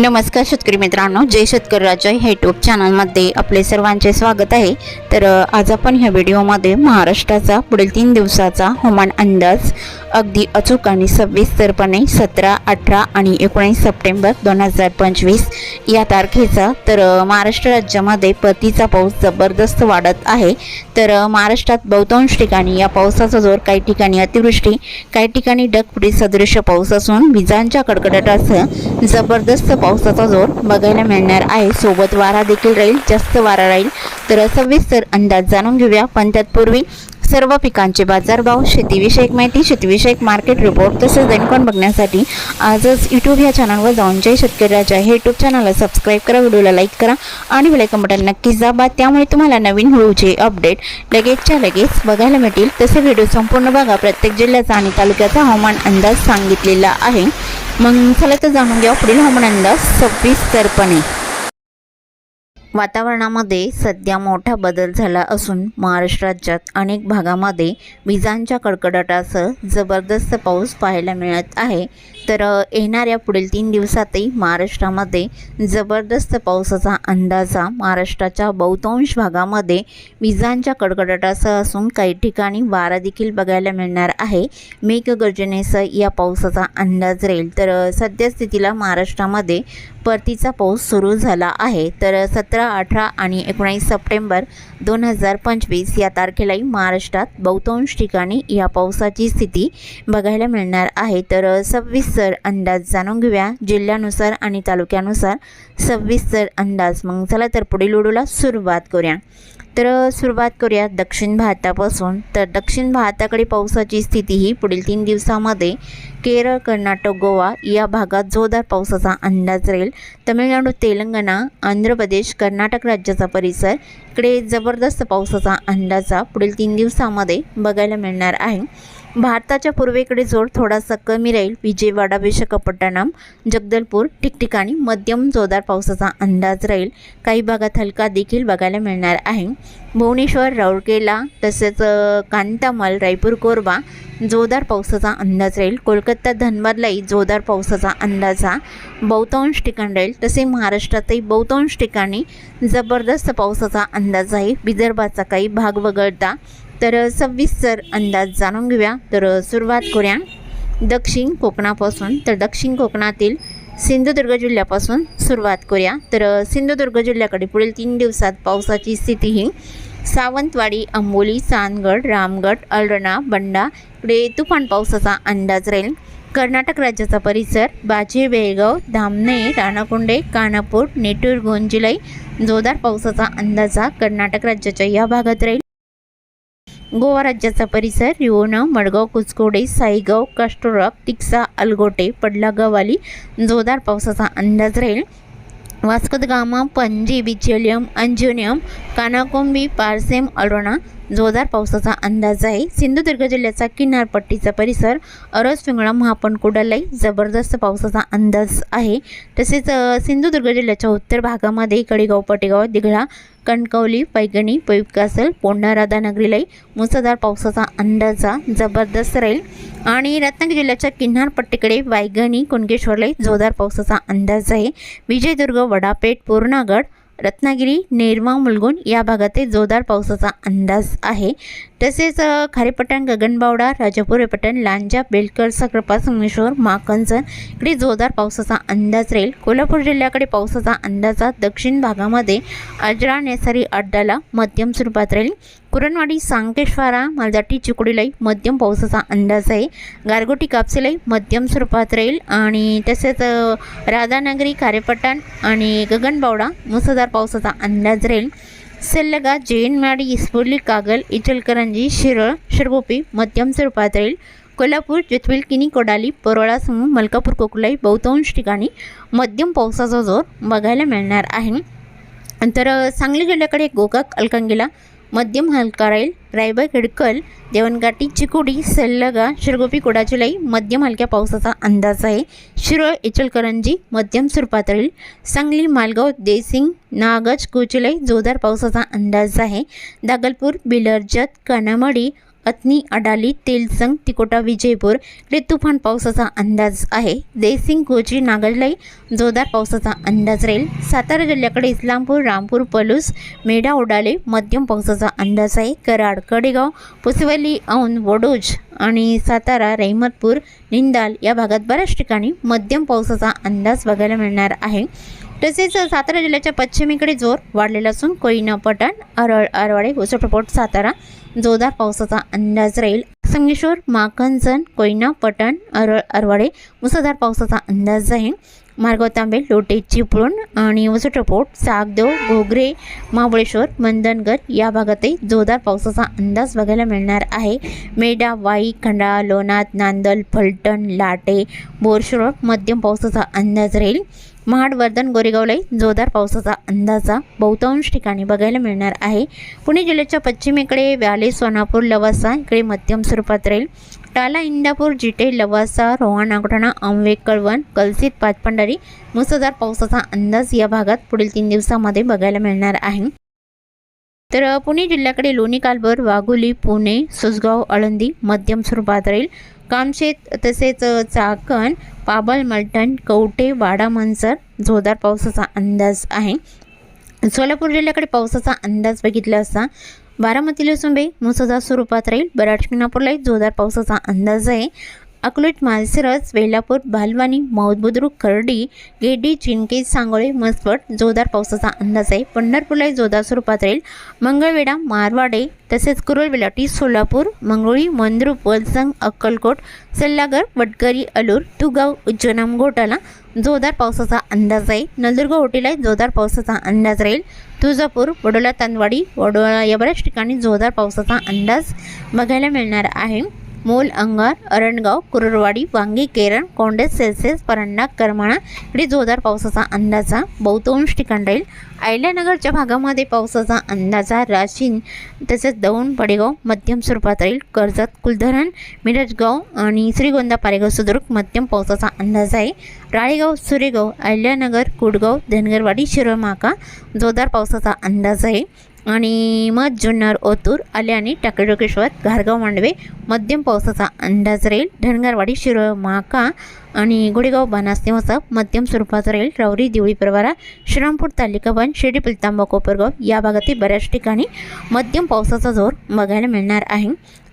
नमस्कार शेतकरी मित्रांनो जय शेतकरी राजा ह्या यूट्यूब चॅनलमध्ये आपले सर्वांचे स्वागत आहे. तर आज आपण ह्या व्हिडिओमध्ये महाराष्ट्राचा पुढील तीन दिवसाचा हवामान अंदाज अगदी अचूक आणि सविस्तरपणे सतरा अठरा आणि एकोणीस सप्टेंबर दोन हजार पंचवीस या तारखेचा. तर महाराष्ट्र राज्यामध्ये परतीचा पाऊस जबरदस्त वाढत आहे. तर महाराष्ट्रात बहुतांश ठिकाणी या पावसाचा जोर काही ठिकाणी अतिवृष्टी काही ठिकाणी ढगफुटी सदृश पाऊस असून विजांच्या कडकडाटासह जबरदस्त पाऊस पावसाचा जोर बघायला मिळणार आहे. सोबत वारा देखील राहील जास्त वारा राहील. तर सविस्तर अंदाज जाणून घेऊया. पण त्यातपूर्वी सर्व पिकांचे बाजारभाव शेतीविषयक माहिती शेतीविषयक मार्केट रिपोर्ट तसेच दैनकोन बघण्यासाठी आजच यूट्यूब या चॅनलवर जाऊन जय शेतकरी राजा. हे यूट्यूब चॅनलला सबस्क्राईब करा व्हिडिओला लाईक करा आणि बेलायकन बटन नक्कीच दाबा. त्यामुळे तुम्हाला नवीन व्हिडिओचे अपडेट लगेचच्या लगेच बघायला मिळतील. तसे व्हिडिओ संपूर्ण बघा. प्रत्येक जिल्ह्याचा आणि तालुक्याचा हवामान अंदाज सांगितलेला आहे. मग चला तर जाणून घ्या पुढील हवामानांदा सव्वीस सविस्तरपणे वातावरणामध्ये सध्या मोठा बदल झाला असून महाराष्ट्र राज्यात अनेक भागामध्ये विजांच्या कडकडाटासह जबरदस्त पाऊस पाहायला मिळत आहे. तर येणाऱ्या पुढील तीन दिवसातही महाराष्ट्रामध्ये जबरदस्त पावसाचा अंदाजा महाराष्ट्राच्या बहुतांश भागामध्ये विजांच्या कडकडाटासह असून काही ठिकाणी वारा देखील बघायला मिळणार आहे. मेघगर्जनेसह या पावसाचा अंदाज राहील. तर सद्यस्थितीला महाराष्ट्रामध्ये परतीचा पाऊस सुरू झाला आहे. तर सतरा अठरा आणि एकोणीस सप्टेंबर दोन हजार पंचवीस या तारखेलाही महाराष्ट्रात बहुतांश ठिकाणी या पावसाची स्थिती बघायला मिळणार आहे. तर सव्वीस सविस्तर अंदाज जाणून घेऊया. जिल्ह्यानुसार आणि तालुक्यानुसार सविस्तर अंदाज. मग चला तर पुढील उडूला सुरुवात करूया. तर सुरुवात करूया दक्षिण भारतापासून. तर दक्षिण भारताकडे पावसाची स्थिती ही पुढील तीन दिवसामध्ये केरळ कर्नाटक गोवा या भागात जोरदार पावसाचा अंदाज राहील. तमिळनाडू तेलंगणा आंध्र प्रदेश कर्नाटक राज्याचा परिसर इकडे जबरदस्त पावसाचा अंदाजा पुढील तीन दिवसामध्ये बघायला मिळणार आहे. भारताच्या पूर्वेकडे जोर थोडासा कमी राहील. विजयवाडा विशाखापट्टणम जगदलपूर ठिकठिकाणी मध्यम जोरदार पावसाचा अंदाज राहील. काही भागात हलका देखील बघायला मिळणार आहे. भुवनेश्वर राऊरकेला तसेच कांतामल रायपूर कोरबा जोरदार पावसाचा अंदाज राहील. कोलकाता धनबादलाही जोरदार पावसाचा अंदाज हा बहुतांश ठिकाण राहील. तसे महाराष्ट्रातही बहुतांश ठिकाणी जबरदस्त पावसाचा अंदाज आहे. विदर्भाचा काही भाग वगळता तर सविस्तर अंदाज जाणून घेऊया. तर सुरुवात करूया. दक्षिण कोकणापासून तर दक्षिण कोकणातील सिंधुदुर्ग जिल्ह्यापासून सुरुवात करूया. तर सिंधुदुर्ग जिल्ह्याकडे पुढील तीन दिवसात पावसाची स्थिती ही सावंतवाडी अंबोली चांदगड रामगड अळरणा बंडा इकडे तुफान पावसाचा अंदाज राहील. कर्नाटक राज्याचा परिसर बाजे बेळगाव धामणे राणाकुंडे कानापूर नेटूर गोंजिलाई जोरदार पावसाचा अंदाज हा कर्नाटक राज्याच्या या भागात राहील. गोवा राज्याचा परिसर रिओना मडगाव कुचकोडे साईगाव कास्टोरप तिक्सा अलगोटे पडला गवाली जोरदार पावसाचा अंदाज राहील. वास्कोद गामा पणजी बिचेलियम अंजुनियम कानाकोंबी पारसेम अरोणा जोरदार पावसाचा अंदाज आहे. सिंधुदुर्ग जिल्ह्याचा किनारपट्टीचा परिसर अरस पिंगळा महापणकुडालाही जबरदस्त पावसाचा अंदाज आहे. तसेच सिंधुदुर्ग जिल्ह्याच्या उत्तर भागामध्ये कडेगाव पटेगाव दिघळा कणकवली पैगणी पैकासल पोंढा राधानगरीलाही मुसळधार पावसाचा अंदाजा जबरदस्त राहील. आणि रत्नागिरी जिल्ह्याच्या किनारपट्टीकडे वायगणी कुणकेश्वरलाही जोरदार पावसाचा अंदाज आहे. विजयदुर्ग वडापेठ पूर्णागड रत्नागिरी नेरवा मुलगुण या भागातही जोरदार पावसाचा अंदाज आहे. तसेच खारेपटण गगनबावडा राजापूर पटण लांजा बेलकर सक्रपा संगमेश्वर माकंजन इकडे जोरदार पावसाचा अंदाज राहील. कोल्हापूर जिल्ह्याकडे पावसाचा अंदाजा दक्षिण भागामध्ये अजरा नेसारी अड्डाला मध्यम स्वरूपात राहील. कुरणवाडी सांकेश्वारा मालदाटी चिकुडीलाही मध्यम पावसाचा अंदाज आहे. गारगोटी कापसेलाही मध्यम स्वरूपात राहील. आणि तसेच राधानगरी खारेपटण आणि गगनबावडा मुसळधार पावसाचा अंदाज राहील. सेल्लगा जैनमाडी इस्पोर्ली कागल इचलकरंजी शिरळ शिरगोपी मध्यम स्वरूपात राहील कोल्हापूर जिथविल किनी कोडाली परोळासमूह मलकापूर कोकुलाई बहुतांश ठिकाणी मध्यम पावसाचा जोर बघायला मिळणार आहे तर सांगली जिल्ह्याकडे गोकाक अलकंगीला मध्यम हलका राहील रायबाग हिडकल देवणगाटी चिकोडी सल्लगा शिरगोपी कोडाचिलाई मध्यम हलक्या पावसाचा अंदाज आहे शिरोळ इचलकरंजी मध्यम स्वरूपात राहील सांगली मालगाव देसिंग नागज कोचिलाई जोरदार पावसाचा अंदाज आहे दागलपूर बिलर्जत कनामडी अत्नी अडाली तेलसंग तिकोटा विजयपूर इकडे तुफान पावसाचा अंदाज आहे. देसिंग कोची नागललाई जोरदार पावसाचा अंदाज राहील. सातारा जिल्ह्याकडे इस्लामपूर रामपूर पलूस मेढा उडाले मध्यम पावसाचा अंदाज आहे. कराड कडेगाव पुसवली औंध वडोज आणि सातारा रहिमतपूर निंदाल या भागात बऱ्याच ठिकाणी मध्यम पावसाचा अंदाज बघायला मिळणार आहे. तसेच सातारा जिल्ह्याच्या पश्चिमेकडे जोर वाढलेला असून कोयना पटण अरळ आरवाडे उसटपोट सातारा जोरदार पावसाचा अंदाज राहील. संगेश्वर माकंजन कोयना पटण अरळ आरवाडे मुसळधार पावसाचा अंदाज आहे. मार्गाव तांबे लोटे चिपळूण आणि वसटपोट सागदेव घोगरे महाबळेश्वर मंदनगड या भागातही जोरदार पावसाचा अंदाज बघायला मिळणार आहे. मेढा वाई खंडाळा लोणात नांदल फलटण लाटे बोरशोर मध्यम पावसाचा अंदाज राहील. महाड वर्धन गोरेगावलाही जोरदार पावसाचा अंदाजा बहुतांश ठिकाणी बघायला मिळणार आहे. पुणे जिल्ह्याच्या पश्चिमेकडे व्याले सोनापूर लवासा इकडे मध्यम स्वरूपात राहील. टाला इंदापूर जिटे लवासा रोहा नागठाणा आंबे कळवण कलसित पाचपंडारी मुसळधार पावसाचा अंदाज या भागात पुढील तीन दिवसामध्ये बघायला मिळणार आहे. तर पुणे जिल्ह्याकडे लोणी कालभर वाघोली पुणे सुसगाव आळंदी मध्यम स्वरूपात राहील. कामशेत तसेच चाकण पाबल मलटण कवटे वाडा मनसर जोरदार पावसाचा अंदाज आहे. सोलापूर जिल्ह्याकडे पावसाचा अंदाज बघितला असता बारामतीला सुंबे मुसळधार स्वरूपात राहील. बराड नागपूरलाही जोरदार पावसाचा अंदाज आहे. अकलूट मालसरस वेलापूर बालवानी माऊद बुद्रुक खर्डी गेडी चिंके सांगोळे मसवट जोरदार पावसाचा अंदाज आहे. पंढरपूरलाही जोरदार स्वरूपात राहील. मंगळवेढा मारवाडे तसेच कुरळवेलाटी सोलापूर मंगळी मंद्रुप वलसंग अक्कलकोट सल्लागर वडकरी अलूर तुगाव उज्जैनाम घोटाला जोरदार पावसाचा अंदाज आहे. नंदुरगाव होटीलाही जोरदार पावसाचा अंदाज राहील. तुळजापूर वडोला तांदवाडी वडोळा या बऱ्याच ठिकाणी जोरदार पावसाचा अंदाज बघायला मिळणार आहे. मोल अंगार अरणगाव कुररवाडी वांगी केरळ कोंडेस सेल्सिअस परंडा करमाळा इकडे जोरदार पावसाचा अंदाजा बहुतांश ठिकाण राहील. अहिल्यानगरच्या भागामध्ये पावसाचा अंदाजा राशीन तसेच दौंड पडेगाव मध्यम स्वरूपात राहील. कर्जत कुलधरण मिरजगाव आणि श्रीगोंदा पारेगाव सुदुर्ग मध्यम पावसाचा अंदाज आहे. राळेगाव सुरेगाव अहिल्यानगर कुडगाव धनगरवाडी शिरोमाका जोरदार पावसाचा अंदाज आहे. आणि मध जुन्नर ओतूर आल्याने टाकेडोकेश्वर घारगाव मांडवे मध्यम पावसाचा अंदाज राहील. धनगरवाडी शिरो माका आणि गुडेगाव बानास निवासा मध्यम स्वरूपाचा राहील. रावरी दिवळी परवारा श्रीरामपूर तालिका बन शिर्डी पिलतांबा कोपरगाव या भागातील बऱ्याच ठिकाणी मध्यम पावसाचा जोर बघायला मिळणार आहे.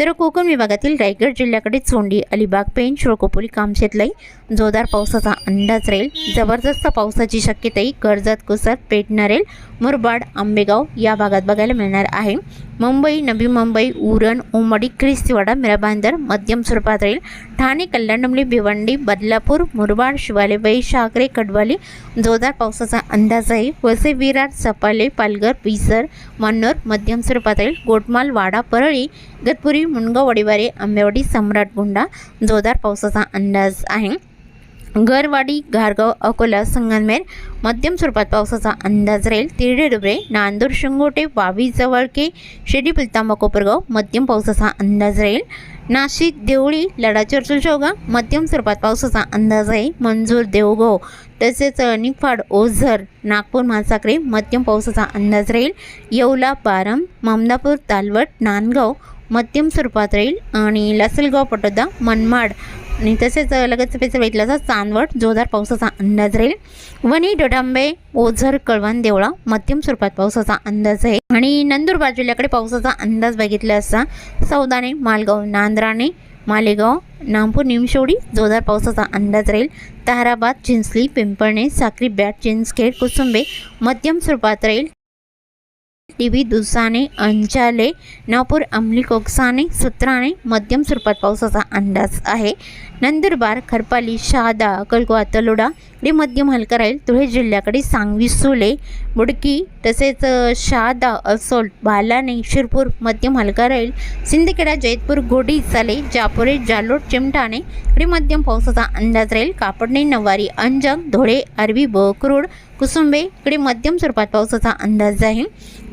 तर कोकण विभागातील रायगड जिल्ह्याकडे चोंडी अलिबाग पेन श्रोकोपोली कामशेतलाई जोरदार पावसाचा अंदाज राहील. जबरदस्त पावसाची शक्यताही कर्जत कुसर पेटणारेल मुरबाड आंबेगाव या भागात बघायला मिळणार आहे. मुंबई नवी मुंबई उरण उमडी ख्रिस्तीवाडा मिराबांदर मध्यम स्वरूपात राहील ठाणे कल्याणमली भिवंडी बदलापूर मुरबाड शिवाले वैशाकरे कडवाली जोरदार पावसाचा अंदाज आहे वसे विरार सपाले पालघर पिसर मन्नोर मध्यम स्वरूपात राहील गोटमाल वाडा परळी गतपुरी मुणगाव वडीवारे आंबेवाडी सम्राटगुंडा जोरदार पावसाचा अंदाज आहे गरवाडी घारगाव अकोला संगमनेर मध्यम स्वरूपात पावसाचा अंदाज राहील. तिरडे डुबरे नांदूर शिंगोटे वावी जवळके शिर्डी पुलतांबा कोपरगाव मध्यम पावसाचा अंदाज राहील. नाशिक देवळी लडा चर्चल चौगा मध्यम स्वरूपात पावसाचा अंदाज आहे. मंजूर देवगाव तसेच निफाड ओझर नागपूर मासाकरे मध्यम पावसाचा अंदाज राहील. येवला पारम ममदापूर तालवट नांदगाव मध्यम स्वरूपात राहील. आणि लासलगाव पटोदा मनमाड आणि तसेच लगेच पेच भेटल्याचा चांदवड जोरदार पावसाचा अंदाज राहील. वणी डोडांबे ओझर कळवण देवळा मध्यम स्वरूपात पावसाचा अंदाज आहे. आणि नंदुरबार जिल्ह्याकडे पावसाचा अंदाज बघितला असता सौदाने मालगाव नांद्राणे मालेगाव नागपूर निमशेवडी जोरदार पावसाचा अंदाज राहील. ताराबाद चिंचली पिंपळणे साक्री बॅट चिंचखेड कुसुंबे मध्यम स्वरूपात राहील. टीव्ही दुसाने अंचाले नागपूर अंमली कोकसाने सुत्राणे मध्यम स्वरूपात पावसाचा अंदाज आहे. नंदुरबार खरपाली शहादा अक्कलकोवा तलोडा इकडे मध्यम हलका राहील. धुळे जिल्ह्याकडे सांगवी सुले बुडकी तसेच शहादा असोल बालाने शिरपूर मध्यम हलका राहील. सिंदखेडा जैतपूर घोडी चाले जापोरे जालोड चिमटाणे इकडे मध्यम पावसाचा अंदाज राहील. कापडणे नवारी अंजंग धुळे अरबी बोकरूड कुसुंबे इकडे मध्यम स्वरूपात पावसाचा अंदाज आहे.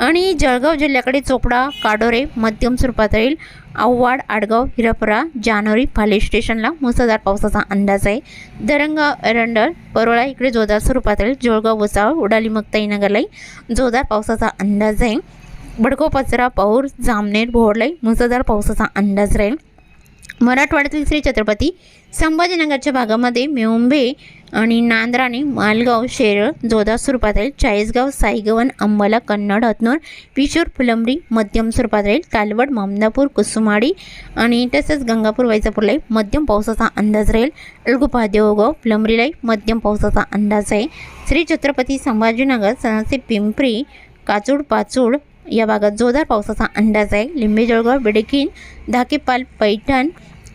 आणि जळगाव जिल्ह्याकडे चोपडा काडोरे मध्यम स्वरूपात राहील आव्हाड आडगाव हिरापुरा जानोरी फाले स्टेशनला मुसळधार पावसाचा अंदाज आहे. दरंगा एरंडल परोळा इकडे जोरदार स्वरूपात राहील जोळगाव वसाळ उडाली मगताई जोरदार पावसाचा अंदाज आहे. बडकोपचरा पाऊर जामनेर भोरलाई मुसळधार पावसाचा अंदाज राहील. मराठवाड्यातील श्री छत्रपती संभाजीनगरच्या भागामध्ये मेंबे आणि नांद्राने मालगाव शेरळ जोधा स्वरूपात राहील. चाळीसगाव साईगवन अंबाला कन्नड हतनूर पिशूर फुलंबरी मध्यम स्वरूपात राहील. तालवड मामदापूर कुसुमाडी आणि तसेच गंगापूर वैजापूरलाही मध्यम पावसाचा अंदाज राहील. अळगुपा देवगाव फुलंबरीलाही मध्यम पावसाचा अंदाज आहे. श्री छत्रपती संभाजीनगर सणाचे पिंपरी काचूड पाचूड या भागात जोरदार पावसाचा अंदाज आहे. लिंबे जळगाव बिडकीन धाकेपाल पैठण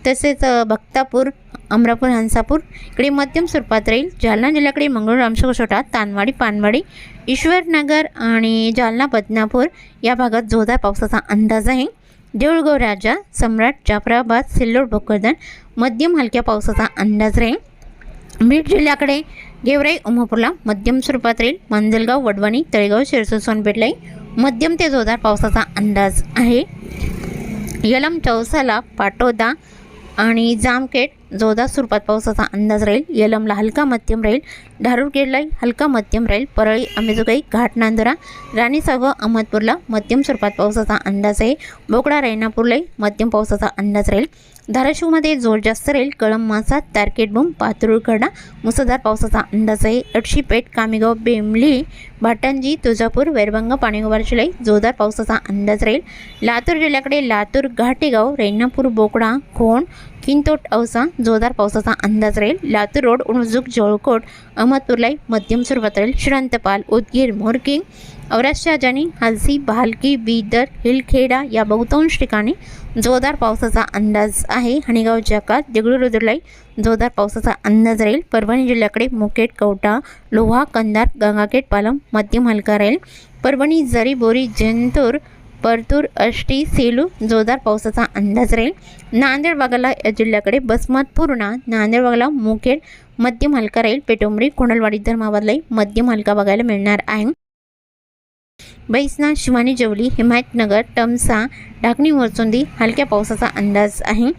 तसेच भक्तापूर अमरापूर हंसापूर. इकडे मध्यम स्वरूपात राहील. जालना जिल्ह्याकडे मंगळूर रामशोषोटा तानवाडी पानवाडी ईश्वरनगर आणि जालना बदनापूर या भागात जोरदार पावसाचा अंदाज आहे. देऊळगाव राजा सम्राट जाफराबाद सिल्लोड भोकरदन मध्यम हलक्या पावसाचा अंदाज राहील. बीड जिल्ह्याकडे गेवराई उमापूरला मध्यम स्वरूपात राहील. मंजलगाव वडवणी तळेगाव शिरसोड सोनपेठलाही मध्यम ते जोरदार पावसाचा अंदाज आहे. यलम चौसाला पाटोदा आणि जामखेड जोरदार स्वरूपात पावसाचा अंदाज राहील. यलमला हलका मध्यम राहील. धारूरखेडलाही हलका मध्यम राहील. परळी अंबेजोगाई घाट नांदुरा राणीसागर अहमदपूरला मध्यम स्वरूपात पावसाचा अंदाज आहे. बोकडा रायनापूरलाही मध्यम पावसाचा अंदाज राहील. धाराशिवमध्ये जोर जास्त राहील. कळम मासा तारकेटबुम पातुरखडा मुसळधार पावसाचा अंदाज आहे. अडशीपेठ कामेगाव बेमली भाटंजी तुळजापूर वैरभंग पाणीगोबारशिलाई जोरदार पावसाचा अंदाज राहील. लातूर जिल्ह्याकडे लातूर घाटेगाव रेणापूर बोकडा खोण किनतोट औसा जोरदार पावसाचा अंदाज राहील. लातूर रोड उणजूक जळकोट अहमदपूरलाई मध्यम स्वरूपात राहील. श्रांतपाल उदगीर मोरकिंग औराष्या जानी हलसी भालकी बीदर हिलखेडा या बहुतांश ठिकाणी जोरदार पावसाचा अंदाज आहे. हणेगाव जकात देगलूरुद्रलाई जोरदार पावसाचा अंदाज राहील. परभणी जिल्ह्याकडे मुकेट कवटा लोहा कंदार गंगाखेड पालम मध्यम हलका राहील. परभणी जरी बोरी जंतूर परतूर अष्टी सेलू जोरदार पावसाचा अंदाज राहील. नांदेड भागाला या जिल्ह्याकडे बसमत पूर्णा. नांदेड भागाला मुखेड मध्यम हलका राहील. पेटोंबरी कोंडलवाडी धर्माबादलाही मध्यम हलका बघायला मिळणार आहे. बैसना शिवानी जवली हिमायतनगर टमसा ढाकणी वरचुंदी हलक्या पावसाचा अंदाज आहे.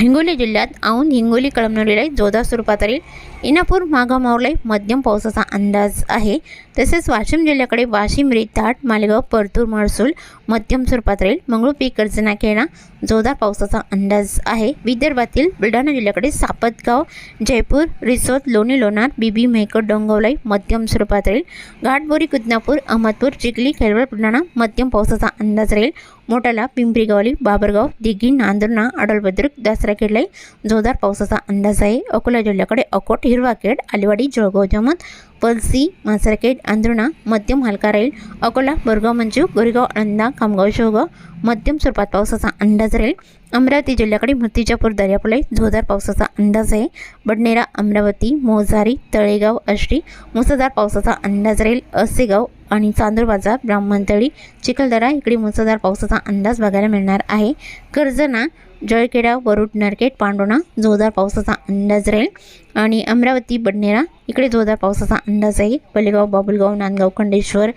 हिंगोली जिल्ह्यात औंध हिंगोली कळमनुरीलाही जोरदार स्वरूपात राहील. इनापूर माघा मावलाई मध्यम पावसाचा अंदाज आहे. तसेच वाशिम जिल्ह्याकडे वाशिम रेताट मालेगाव परतूर महसूल मध्यम स्वरूपात राहील. मंगळूपी कर्जनाखेडा जोरदार पावसाचा अंदाज आहे. विदर्भातील बुलढाणा जिल्ह्याकडे सापतगाव जयपूर रिसोद लोणी लोणार बीबी मेहकर डोंगवलाई मध्यम स्वरूपात राहील. घाटबोरी कुदनापूर अहमदपूर चिखली खेळवड बुलढाणा मध्यम पावसाचा अंदाज राहील. मोठाला पिंपरीगावली बाबरगाव दिघी नांदुर्णा अडलबद्रुक दसरा खेडलाई जोरदार पावसाचा अंदाज आहे. अकोला जिल्ह्याकडे अकोट हिरवाखेड आलेवाडी जळगाव जमत पलसी मासरखेड आंध्रणा मध्यम हलका राहील अकोला बोरगाव मंजू गोरेगाव आळंदा खामगाव शेवगाव मध्यम स्वरूपात पावसाचा अंदाज राहील. अमरावती जिल्ह्याकडे मूर्तिजापूर दर्यापुलाई जोरदार पावसाचा अंदाज आहे. बडनेरा अमरावती मोजारी तळेगाव आष्टी मुसळधार पावसाचा अंदाज राहील. असेगाव आणि चांदूर बाजार ब्राह्मणतळी चिखलदरा इकडे मुसळधार पावसाचा अंदाज बघायला मिळणार आहे. कर्जना जळखेडा वरुड नरकेट पांडोणा जोरदार पावसाचा अंदाज राहील. आणि अमरावती बडनेरा. इकडे जोरदार पावसाचा अंदाज आहे पलेगाव बाबुलगाव नांदगाव खंडेश्वर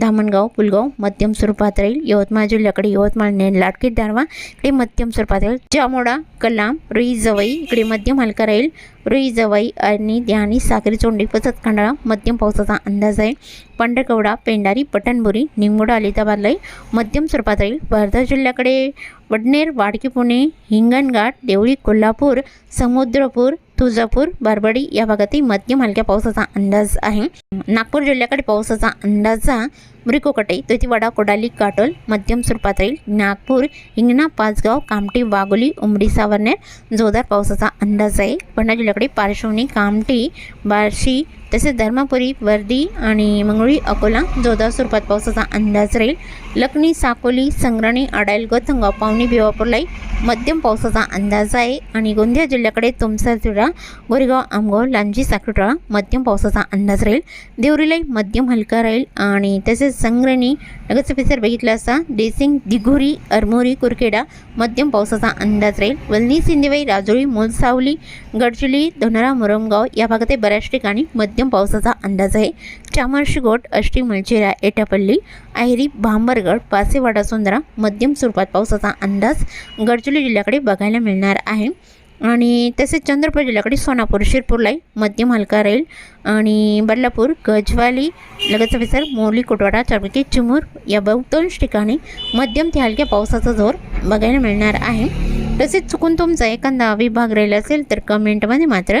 धामणगाव पुलगाव मध्यम स्वरूपात राहील. यवतमाळ जिल्ह्याकडे यवतमाळ ने लाटकेट दारवा इकडे मध्यम स्वरूपात राहील. जामोडा कलाम रुई जवई इकडे मध्यम हलका राहील. रुई जवई आणि ध्यानी साखरी चोंडी पसत खांडाळा. मध्यम पावसाचा अंदाज आहे. पंढरकवडा पेंडारी पटणबुरी निंगोडा अलिताबादलाही मध्यम स्वरूपात राहील. वर्धा जिल्ह्याकडे वडनेर वाडकी पुणे हिंगणघाट देवळी कोल्हापूर समुद्रपूर तुळजापूर बारबडी या भागातही मध्यम हलक्या पावसाचा अंदाज आहे. नागपूर जिल्ह्याकडे पावसाचा अंदाजा मुरिकोकटे तिथिवाडा कोडाली काटोल मध्यम स्वरूपात राहील नागपूर हिंगणा पाचगाव कामठी वाघोली उमरी सावरनेर जोरदार पावसाचा अंदाज आहे. भंडारा जिल्ह्याकडे पार्श्वनी कामठी बार्शी तसेच धर्मापुरी वर्दी आणि मंगळी अकोला जोरदार स्वरूपात पावसाचा अंदाज राहील. लखनी साकोली संग्रणी अडायल गथंगाव पावणी भिवापूरलाही मध्यम पावसाचा अंदाज आहे. आणि गोंदिया जिल्ह्याकडे तुमसाजुरा गोरेगाव आमगाव लांजी साखरटोळा मध्यम पावसाचा अंदाज राहील. देवरीलाई मध्यम हलका राहील. आणि तसेच संग्रणी नगरचं बघितला बघितलं असता देसिंग दिघोरी अरमोरी कुरखेडा मध्यम पावसाचा अंदाज राहील. वलनी सिंदेवाई राजोळी मोलसावली गडचिली धोनारा मुरमगाव या भागातही बऱ्याच ठिकाणी मध्यम पावसाचा अंदाज आहे. चामर्शीगोट अष्टी मलचेरा एटापल्ली आयरी रायगड पासेवाडा सुंदरा मध्यम स्वरूपात पावसाचा अंदाज गडचिरोली जिल्ह्याकडे बघायला मिळणार आहे. आणि तसेच चंद्रपूर जिल्ह्याकडे सोनापूर शिरपूरला मध्यम हलका राहील. आणि बदलापूर गजवाली लगतचा विसर मोरली कोटवाडा चारपकी चिमूर या बहुतांश ठिकाणी मध्यम ते हलक्या पावसाचा जोर बघायला मिळणार आहे. तसेच चुकून तुमचा एखादा विभाग राहिला असेल तर कमेंटमध्ये मात्र